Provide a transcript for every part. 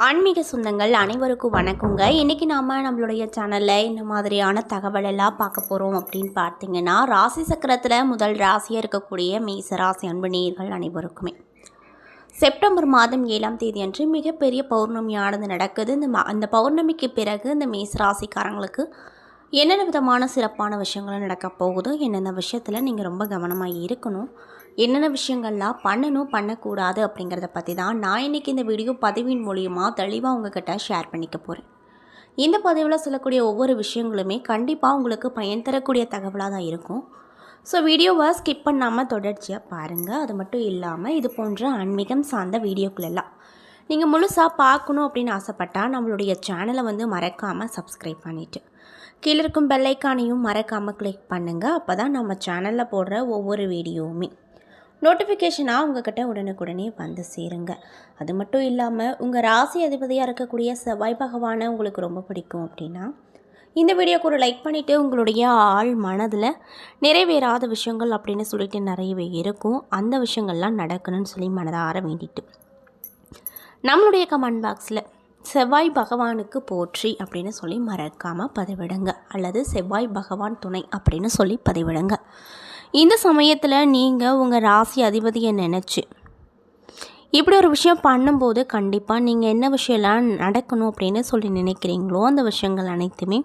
ஆன்மீக சொந்தங்கள் அனைவருக்கும் வணக்கங்க. இன்றைக்கி நாம் நம்மளுடைய சேனலில் இந்த மாதிரியான தகவல் எல்லாம் பார்க்க போகிறோம் அப்படின்னு பார்த்தீங்கன்னா ராசி சக்கரத்தில் முதல் ராசியாக இருக்கக்கூடிய மேச ராசி அன்பு நேயர்கள் அனைவருக்குமே. செப்டம்பர் மாதம் ஏழாம் தேதி அன்று மிகப்பெரிய பௌர்ணமியானது நடக்குது. இந்த ம- அந்த பௌர்ணமிக்கு பிறகு இந்த மேச ராசிக்காரங்களுக்கு என்னென்ன விதமான சிறப்பான விஷயங்கள் நடக்க போகுதோ என்னென்ன விஷயத்தில் நீங்கள் ரொம்ப கவனமாக இருக்கணும். என்னென்ன விஷயங்கள்லாம் பண்ணணும் பண்ணக்கூடாது அப்படிங்கிறத பற்றி தான் நான் இன்றைக்கி இந்த வீடியோ பதிவின் மூலியமாக தெளிவாக உங்ககிட்ட ஷேர் பண்ணிக்க போகிறேன் இந்த பதிவில் சொல்லக்கூடிய ஒவ்வொரு விஷயங்களுமே கண்டிப்பாக உங்களுக்கு பயன் தரக்கூடிய தகவலாக தான் இருக்கும். ஸோ வீடியோவை ஸ்கிப் பண்ணாமல் தொடர்ச்சியாக பாருங்கள் அது மட்டும் இல்லாமல் இது போன்ற ஆன்மீகம் சார்ந்த வீடியோக்களெல்லாம் நீங்கள் முழுசாக பார்க்கணும் அப்படின்னு ஆசைப்பட்டால் நம்மளுடைய சேனலை வந்து மறக்காமல் சப்ஸ்கிரைப் பண்ணிவிட்டு கீழே இருக்கும் பெல்லைக்கானையும் மறக்காமல் கிளிக் பண்ணுங்கள் அப்போ தான் நம்ம சேனலில் போடுற ஒவ்வொரு வீடியோவுமே. நோட்டிஃபிகேஷனாக உங்ககிட்ட உடனுக்குடனே வந்து சேருங்க. அது மட்டும் இல்லாமல் உங்கள் ராசி அதிபதியாக இருக்கக்கூடிய செவ்வாய் பகவானை உங்களுக்கு ரொம்ப பிடிக்கும் அப்படின்னா இந்த வீடியோக்கு ஒரு லைக் பண்ணிவிட்டு உங்களுடைய ஆள் மனதில் நிறைவேறாத விஷயங்கள் அப்படின்னு சொல்லிட்டு நிறையவே இருக்கும். அந்த விஷயங்கள்லாம் நடக்கணும்னு சொல்லி மனதார வேண்டிட்டு. நம்மளுடைய கமெண்ட் பாக்ஸில் செவ்வாய் பகவானுக்கு போற்றி அப்படின்னு சொல்லி மறக்காமல் பதிவிடுங்க. அல்லது செவ்வாய் பகவான் துணை அப்படின்னு சொல்லி பதிவிடுங்க. இந்த சமயத்தில் நீங்கள் உங்கள் ராசி அதிபதியை நினச்சி இப்படி ஒரு விஷயம் பண்ணும்போது கண்டிப்பாக நீங்கள் என்ன விஷயம்லாம் நடக்கணும் அப்படின்னு சொல்லி நினைக்கிறீங்களோ அந்த விஷயங்கள் அனைத்துமே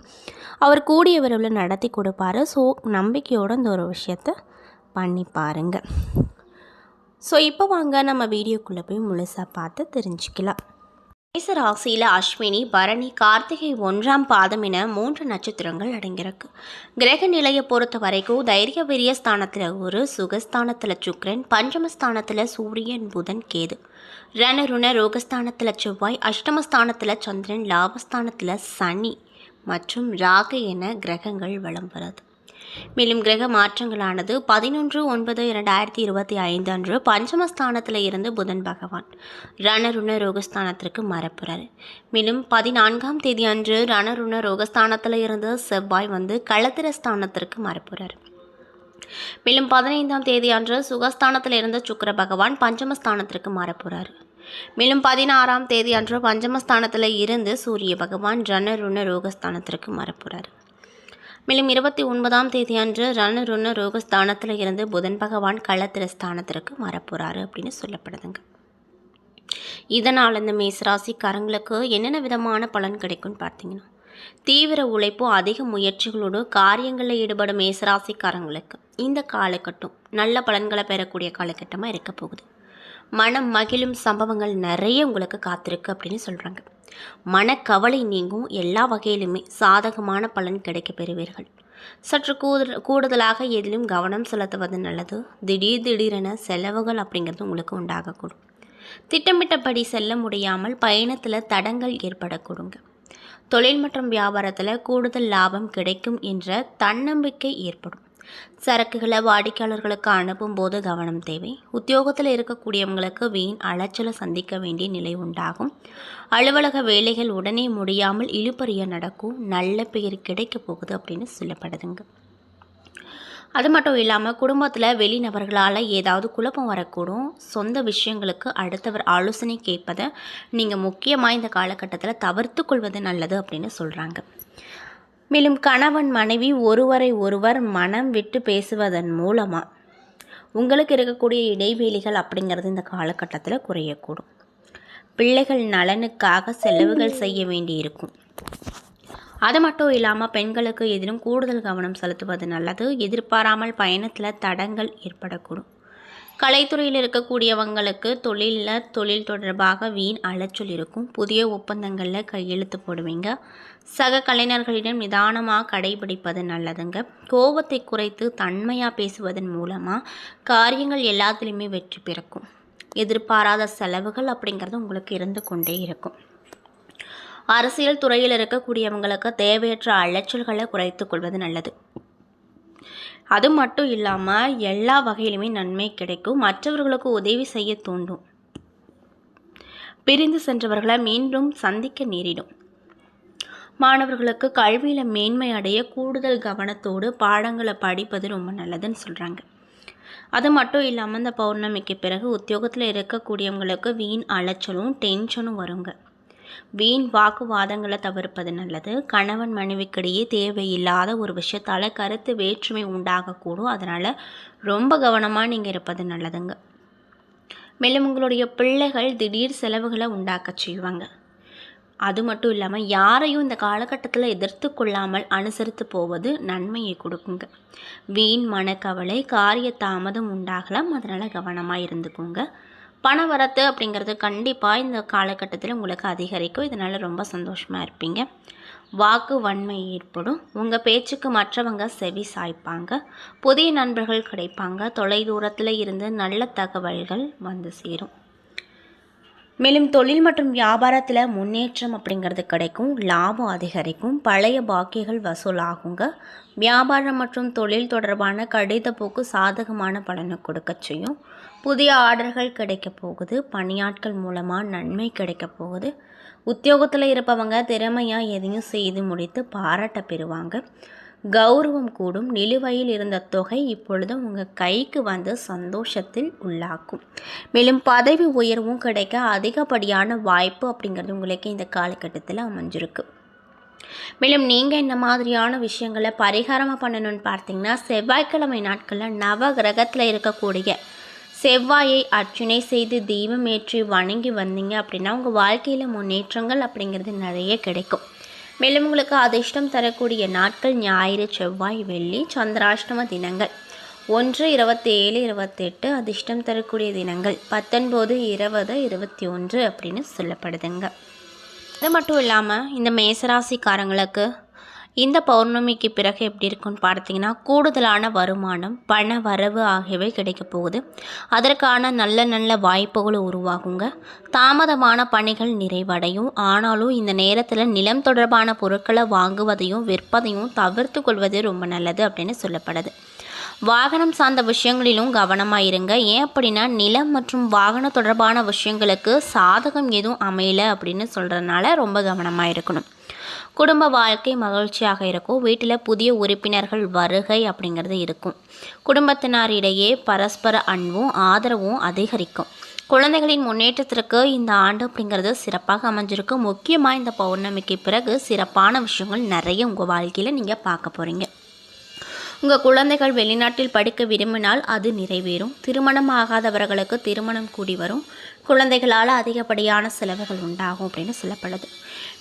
அவர் கூடிய விரைவில் நடத்தி கொடுப்பாரு. ஸோ நம்பிக்கையோடு இந்த ஒரு விஷயத்த பண்ணி பாருங்கள் ஸோ இப்போ வாங்க நம்ம வீடியோக்குள்ளே போய் முழுசாக பார்த்து தெரிஞ்சுக்கலாம். மேச ராசியில் அஸ்வினி பரணி கார்த்திகை ஒன்றாம் பாதம் என மூன்று நட்சத்திரங்கள் அடங்கியிருக்கு. கிரக நிலையை பொறுத்த வரைக்கும் தைரிய விரிய ஸ்தானத்தில் ஒரு சுகஸ்தானத்தில் சுக்ரன் பஞ்சமஸ்தானத்தில் சூரியன் புதன் கேது. ரணருண ரோகஸ்தானத்தில் செவ்வாய் அஷ்டமஸ்தானத்தில் சந்திரன் லாபஸ்தானத்தில் சனி மற்றும் ராகு என கிரகங்கள் வலம் வருது மேலும் கிரக மாற்றங்களானது பதினொன்று ஒன்பது இரண்டாயிரத்தி இருபத்தி ஐந்து அன்று பஞ்சமஸ்தானத்தில் இருந்து புதன் பகவான் ரணருண ரோகஸ்தானத்திற்கு மறப்புறார். மேலும் பதினான்காம் தேதி அன்று ரணருண ரோகஸ்தானத்தில் இருந்து செவ்வாய் வந்து களத்திர ஸ்தானத்திற்கு மேலும் பதினைந்தாம் தேதி அன்று சுகஸ்தானத்தில் இருந்த சுக்கர பகவான் பஞ்சமஸ்தானத்திற்கு மறப்புறார். மேலும் பதினாறாம் தேதி அன்று பஞ்சமஸ்தானத்தில் இருந்து சூரிய பகவான் ரணருண ரோகஸ்தானத்திற்கு மறப்புறார். மேலும் இருபத்தி ஒன்பதாம் தேதி அன்று ரணருண ரோகஸ்தானத்தில் இருந்து புதன் பகவான் களத்திர ஸ்தானத்திற்கு வரப்போகிறாரு அப்படின்னு சொல்லப்படுதுங்க. இதனால் இந்த மேசராசிக்காரங்களுக்கு என்னென்ன விதமான பலன் கிடைக்கும்னு பார்த்தீங்கன்னா தீவிர உழைப்பும் அதிக முயற்சிகளோடு காரியங்களில் ஈடுபடும் மேசராசிக்காரங்களுக்கு இந்த காலகட்டம் நல்ல பலன்களை பெறக்கூடிய காலகட்டமாக இருக்க போகுது. மனம் மகிழும் சம்பவங்கள் நிறைய உங்களுக்கு காத்திருக்கு அப்படின்னு சொல்கிறாங்க மனக்கவலை நீங்கும் எல்லா வகையிலுமே சாதகமான பலன் கிடைக்க பெறுவீர்கள். சற்று கூடுதல் கூடுதலாக எதிலும் கவனம் செலுத்துவது நல்லது. திடீர் திடீரென செலவுகள் அப்படிங்கிறது உங்களுக்கு உண்டாகக்கூடும். திட்டமிட்டபடி செல்ல முடியாமல் பயணத்தில் தடங்கள் ஏற்படக்கூடுங்க. தொழில் மற்றும் வியாபாரத்தில் கூடுதல் லாபம் கிடைக்கும் என்ற தன்னம்பிக்கை ஏற்படும். சரக்குகளை வாடிக்கையாளர்களுக்கு அனுப்பும் போது கவனம் தேவை. உத்தியோகத்தில் இருக்கக்கூடியவங்களுக்கு வீண் அலைச்சலை சந்திக்க வேண்டிய நிலை உண்டாகும். அலுவலக வேலைகள் உடனே முடியாமல் இழுபறிய நடக்கும். நல்ல பெயர் கிடைக்க போகுது அப்படின்னு சொல்லப்படுதுங்க. அது மட்டும் இல்லாமல் குடும்பத்தில் வெளிநபர்களால் ஏதாவது குழப்பம் வரக்கூடும். சொந்த விஷயங்களுக்கு அடுத்தவர் ஆலோசனை கேட்பதை நீங்கள் முக்கியமாக இந்த காலகட்டத்தில் தவிர்த்து கொள்வது நல்லது அப்படின்னு சொல்கிறாங்க மேலும் கணவன் மனைவி ஒருவரை ஒருவர் மனம் விட்டு பேசுவதன் மூலமாக உங்களுக்கு இருக்கக்கூடிய இடைவெளிகள் அப்படிங்கிறது இந்த காலகட்டத்தில் குறையக்கூடும். பிள்ளைகள் நலனுக்காக செலவுகள் செய்ய வேண்டியிருக்கும். அது மட்டும் இல்லாமல் பெண்களுக்கு எதிலும் கூடுதல் கவனம் செலுத்துவது நல்லது. எதிர்பாராமல் பயணத்தில் தடங்கள் ஏற்படக்கூடும். கலைத்துறையில் இருக்கக்கூடியவங்களுக்கு தொழிலில் தொழில் தொடர்பாக வீண் அலைச்சல் இருக்கும். புதிய ஒப்பந்தங்களில் கையெழுத்து போடுவீங்க. சக கலைஞர்களிடம் நிதானமாக கடைபிடிப்பது நல்லதுங்க. கோபத்தை குறைத்து தன்மையாக பேசுவதன் மூலமாக காரியங்கள் எல்லாத்துலேயுமே வெற்றி பிறக்கும். எதிர்பாராத செலவுகள் அப்படிங்கிறது உங்களுக்கு இருந்து கொண்டே இருக்கும். அரசியல் துறையில் இருக்கக்கூடியவங்களுக்கு தேவையற்ற அலைச்சல்களை குறைத்து கொள்வது நல்லது. அது மட்டும் இல்லாமல் எல்லா வகையிலுமே நன்மை கிடைக்கும். மற்றவர்களுக்கு உதவி செய்ய தூண்டும். பிரிந்து சென்றவர்களை மீண்டும் சந்திக்க நேரிடும். மாணவர்களுக்கு கல்வியில் மேன்மை அடைய கூடுதல் கவனத்தோடு பாடங்களை படிப்பது ரொம்ப நல்லதுன்னு சொல்கிறாங்க அது மட்டும் இல்லாமல் இந்த பௌர்ணமிக்கு பிறகு உத்தியோகத்தில் இருக்கக்கூடியவங்களுக்கு வீண் அலைச்சலும் டென்ஷனும் வருங்க. வீண் வாக்குவாதங்களை தவிர்ப்பது நல்லது. கணவன் மனைவிக்கிடையே தேவையில்லாத ஒரு விஷயத்தால் கருத்து வேற்றுமை உண்டாகக்கூடும். அதனால் ரொம்ப கவனமாக நீங்கள் இருப்பது நல்லதுங்க. மேலும் உங்களுடைய பிள்ளைகள் திடீர் செலவுகளை உண்டாக்க செய்வாங்க. அது மட்டும் இல்லாமல் யாரையும் இந்த காலகட்டத்தில் எதிர்த்து கொள்ளாமல் அனுசரித்து போவது நன்மையை கொடுக்குங்க. வீண் மனக்கவலை காரிய தாமதம் உண்டாகலாம். அதனால் கவனமாக இருந்துக்கோங்க. பண வரத்து அப்படிங்கிறது கண்டிப்பாக இந்த காலகட்டத்தில் உங்களுக்கு அதிகரிக்கும். இதனால் ரொம்ப சந்தோஷமாக இருப்பீங்க. வாக்கு வன்மை ஏற்படும். உங்கள் பேச்சுக்கு மற்றவங்க செவி சாய்ப்பாங்க. புதிய நண்பர்கள் கிடைப்பாங்க. தொலை தூரத்தில் இருந்து நல்ல தகவல்கள் வந்து சேரும். மேலும் தொழில் மற்றும் வியாபாரத்தில் முன்னேற்றம் அப்படிங்கிறது கிடைக்கும். லாபம் அதிகரிக்கும். பழைய பாக்கியங்கள் வசூலாகுங்க. வியாபாரம் மற்றும் தொழில் தொடர்பான கடித போக்கு சாதகமான பலனை கொடுக்க செய்யும். புதிய ஆர்டர்கள் கிடைக்க போகுது பணியாட்கள் மூலமாக நன்மை கிடைக்க போகுது. உத்தியோகத்தில் இருப்பவங்க திறமையாக எதையும் செய்து முடித்து பாராட்ட பெறுவாங்க. கௌரவம் கூடும் நிலுவையில் இருந்த தொகை இப்பொழுது உங்கள் கைக்கு வந்து சந்தோஷத்தில் உள்ளாக்கும். மேலும் பதவி உயர்வும் கிடைக்க அதிகப்படியான வாய்ப்பு அப்படிங்கிறது உங்களுக்கு இந்த காலகட்டத்தில் அமைஞ்சிருக்கு. மேலும் நீங்கள் இந்த மாதிரியான விஷயங்களை பரிகாரமாக பண்ணணும்னு பார்த்தீங்கன்னா செவ்வாய்க்கிழமை நாட்களில் நவ கிரகத்தில் இருக்கக்கூடிய செவ்வாயை அர்ச்சனை செய்து தீபம் ஏற்றி வணங்கி வந்தீங்க அப்படின்னா உங்கள் வாழ்க்கையில் முன்னேற்றங்கள் அப்படிங்கிறது நிறைய கிடைக்கும். மேலும் உங்களுக்கு அதிர்ஷ்டம் தரக்கூடிய நாட்கள் ஞாயிறு செவ்வாய் வெள்ளி சந்திராஷ்டம தினங்கள். ஒன்று இருபத்தி ஏழு இருபத்தெட்டு அதிர்ஷ்டம் தரக்கூடிய தினங்கள். பத்தொன்பது இருபது இருபத்தி ஒன்று அப்படின்னு சொல்லப்படுதுங்க. இது மட்டும் இல்லாமல் இந்த மேசராசிக்காரங்களுக்கு இந்த பௌர்ணமிக்கு பிறகு எப்படி இருக்குன்னு பார்த்தீங்கன்னா கூடுதலான வருமானம் பண வரவு ஆகியவை கிடைக்க போகுது. அதற்கான நல்ல நல்ல வாய்ப்புகளும் உருவாகுங்க. தாமதமான பணிகள் நிறைவடையும். ஆனாலும் இந்த நேரத்தில் நிலம் தொடர்பான பொருட்களை வாங்குவதையும் விற்பதையும் தவிர்த்து கொள்வது ரொம்ப நல்லது அப்படின்னு சொல்லப்படுது. வாகனம் சார்ந்த விஷயங்களிலும் கவனமாக இருங்க. ஏன் அப்படின்னா நிலம் மற்றும் வாகன தொடர்பான விஷயங்களுக்கு சாதகம் எதுவும் அமையல அப்படின்னு சொல்கிறதுனால ரொம்ப கவனமாக இருக்கணும். குடும்ப வாழ்க்கை மகிழ்ச்சியாக இருக்கும். வீட்டில் புதிய உறுப்பினர்கள் வருகை அப்படிங்கிறது இருக்கும். குடும்பத்தினரிடையே பரஸ்பர அன்பும் ஆதரவும் அதிகரிக்கும். குழந்தைகளின் முன்னேற்றத்திற்கு இந்த ஆண்டு அப்படிங்கிறது சிறப்பாக அமைஞ்சிருக்கு. முக்கியமாக இந்த பௌர்ணமிக்கு பிறகு சிறப்பான விஷயங்கள் நிறைய உங்கள் வாழ்க்கையில் நீங்கள் பார்க்க போகிறீங்க உங்கள் குழந்தைகள் வெளிநாட்டில் படிக்க விரும்பினால் அது நிறைவேறும். திருமணம் ஆகாதவர்களுக்கு திருமணம் கூடி வரும். குழந்தைகளால் அதிகப்படியான செலவுகள் உண்டாகும் அப்படின்னு சொல்லப்படுது.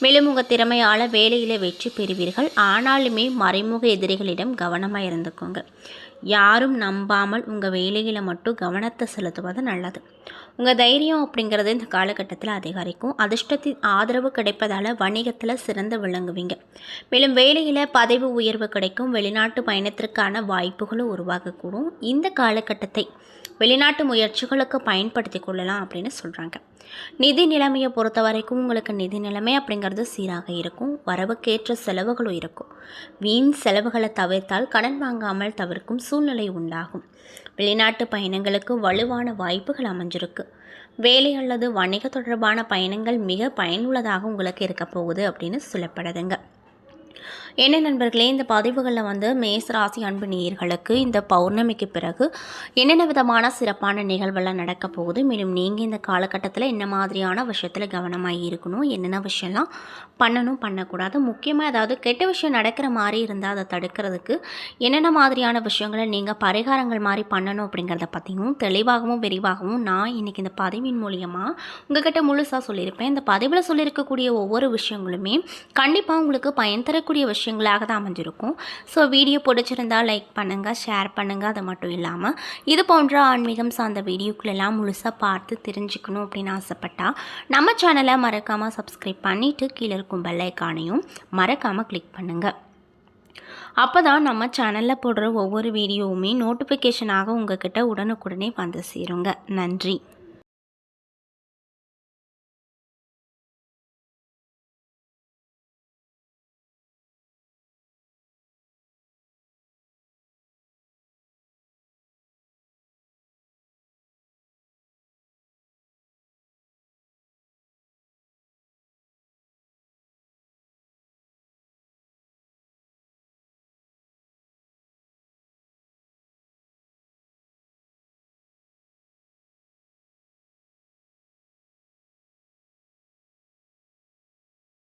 மேலும் உங்கள் திறமையால் வேலையில் வெற்றி பெறுவீர்கள். ஆனாலுமே மறைமுக எதிரிகளிடம் கவனமாக இருந்துக்கோங்க. யாரும் நம்பாமல் உங்கள் வேலையில் மட்டும் கவனத்தை செலுத்துவது நல்லது. உங்கள் தைரியம் அப்படிங்கிறது இந்த காலகட்டத்தில் அதிகரிக்கும். அதிர்ஷ்டத்தின் ஆதரவு கிடைப்பதால் வணிகத்தில் சிறந்து விளங்குவீங்க. மேலும் வேலையில் பதவி உயர்வு கிடைக்கும். வெளிநாட்டு பயணத்திற்கான வாய்ப்புகளும் உருவாகக்கூடும். இந்த காலகட்டத்தை வெளிநாட்டு முயற்சிகளுக்கு பயன்படுத்தி கொள்ளலாம் அப்படின்னு சொல்கிறாங்க நிதி நிலைமையை பொறுத்த வரைக்கும் உங்களுக்கு நிதி நிலைமை அப்படிங்கிறது சீராக இருக்கும். வரவுக்கேற்ற செலவுகளும் இருக்கும். வீண் செலவுகளை தவிர்த்தால் கடன் வாங்காமல் தவிர்க்கும் சூழ்நிலை உண்டாகும். வெளிநாட்டு பயணங்களுக்கு வலுவான வாய்ப்புகள் அமைஞ்சிருக்கு. வேலை அல்லது வணிக தொடர்பான பயணங்கள் மிக பயனுள்ளதாக உங்களுக்கு இருக்க போகுது அப்படின்னு சொல்லப்படுதுங்க. என்ன நண்பர்களே இந்த பதிவுகளில் வந்து மேசராசி அன்பு நேயர்களுக்கு இந்த பௌர்ணமிக்கு பிறகு என்னென்ன விதமான சிறப்பான நிகழ்வெல்லாம் நடக்க போகுது மேலும் நீங்கள் இந்த காலகட்டத்தில் என்ன மாதிரியான விஷயத்தில் கவனமாக இருக்கணும் என்னென்ன விஷயம்லாம் பண்ணணும் பண்ணக்கூடாது முக்கியமாக ஏதாவது கெட்ட விஷயம் நடக்கிற மாதிரி இருந்தால் அதை தடுக்கிறதுக்கு என்னென்ன மாதிரியான விஷயங்களை நீங்கள் பரிகாரங்கள் மாதிரி பண்ணணும் அப்படிங்கிறத பற்றியும் தெளிவாகவும் விரிவாகவும் நான் இன்றைக்கி இந்த பதிவின் மூலியமாக உங்ககிட்ட முழுசாக சொல்லியிருப்பேன். இந்த பதிவில் சொல்லியிருக்கக்கூடிய ஒவ்வொரு விஷயங்களுமே கண்டிப்பாக உங்களுக்கு பயன் தரக்கூடிய விஷயம் விஷயங்களாக தான் அமைஞ்சிருக்கும். ஸோ வீடியோ பிடிச்சிருந்தால் லைக் பண்ணுங்கள் ஷேர் பண்ணுங்கள் அது மட்டும் இல்லாமல் இது போன்ற ஆன்மீகம் சார்ந்த வீடியோக்களெல்லாம் முழுசாக பார்த்து தெரிஞ்சுக்கணும் அப்படின்னு ஆசைப்பட்டால் நம்ம சேனலை மறக்காமல் சப்ஸ்கிரைப் பண்ணிவிட்டு கீழே இருக்கும் பெல்லைக்கானையும் மறக்காமல் கிளிக் பண்ணுங்கள் அப்போ தான் நம்ம சேனலில் போடுற ஒவ்வொரு வீடியோவுமே நோட்டிஃபிகேஷனாக உங்ககிட்ட உடனுக்குடனே வந்து சேருங்க. நன்றி.